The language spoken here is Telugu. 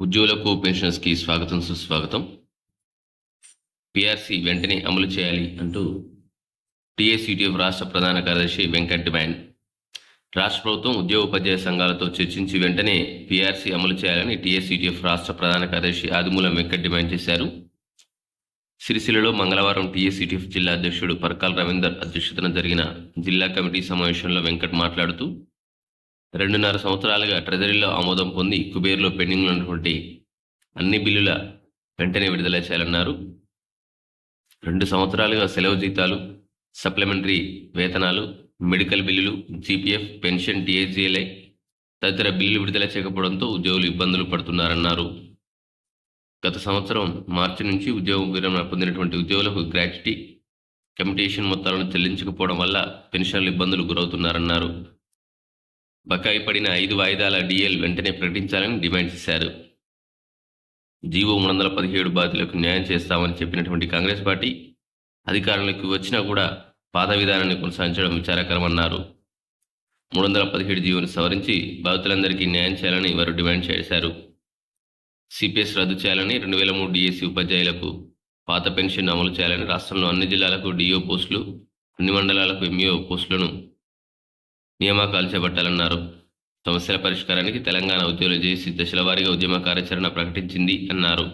ఉద్యోగులకు పెన్షన్స్కి స్వాగతం సుస్వాగతం. పిఆర్సీ వెంటనే అమలు చేయాలి అంటూ టీఎస్యూటీఎఫ్ రాష్ట్ర ప్రధాన కార్యదర్శి వెంకట్ డిమాండ్. రాష్ట్ర ప్రభుత్వం ఉద్యోగ ఉపాధ్యాయ సంఘాలతో చర్చించి వెంటనే పిఆర్సీ అమలు చేయాలని టీఎస్యూటీఎఫ్ రాష్ట్ర ప్రధాన కార్యదర్శి ఆదిమూలం వెంకట్ డిమాండ్ చేశారు. సిరిసిల్లలో మంగళవారం టీఎస్యూటీఎఫ్ జిల్లా అధ్యక్షుడు పరకాల రవీందర్ అధ్యక్షతన జరిగిన జిల్లా కమిటీ సమావేశంలో వెంకట్ మాట్లాడుతూ రెండున్నర సంవత్సరాలుగా ట్రెజరీలో ఆమోదం పొంది కుబేర్లో పెండింగ్లో ఉన్నటువంటి అన్ని బిల్లుల వెంటనే విడుదల చేయాలన్నారు. రెండు సంవత్సరాలుగా సెలవు జీతాలు సప్లిమెంటరీ వేతనాలు మెడికల్ బిల్లులు జీపీఎఫ్ పెన్షన్ టీఏజీఎల్ఐ తదితర బిల్లులు విడుదల చేయకపోవడంతో ఉద్యోగులు ఇబ్బందులు పడుతున్నారన్నారు. గత సంవత్సరం మార్చి నుంచి ఉద్యోగ విరమణ పొందినటువంటి ఉద్యోగులకు గ్రాట్యుటీ కమిటేషన్ మొత్తాలను చెల్లించకపోవడం వల్ల పెన్షన్లు ఇబ్బందులు గురవుతున్నారన్నారు. బకాయి పడిన ఐదు వాయిదాల డిఎల్ వెంటనే ప్రకటించాలని డిమాండ్ చేశారు. జీవో మూడు వందల పదిహేడు బాధితులకు న్యాయం చేస్తామని చెప్పినటువంటి కాంగ్రెస్ పార్టీ అధికారంలోకి వచ్చినా కూడా పాత విధానాన్ని కొనసాగించడం విచారకరమన్నారు. మూడు వందల పదిహేడు జీవోను సవరించి బాధితులందరికీ న్యాయం చేయాలని వారు డిమాండ్ చేశారు. సిపిఎస్ రద్దు చేయాలని రెండు వేల మూడు డిఎస్సి ఉపాధ్యాయులకు పాత పెన్షన్ అమలు చేయాలని రాష్ట్రంలో అన్ని జిల్లాలకు డిఓ పోస్టులు అన్ని మండలాలకు ఎంఈఓ పోస్టులను నియామకాలు చేపట్టాలన్నారు. సమస్యల పరిష్కారానికి తెలంగాణ ఉద్యోగులు చేసి దశల వారీగా ఉద్యమ కార్యాచరణ ప్రకటించింది అన్నారు.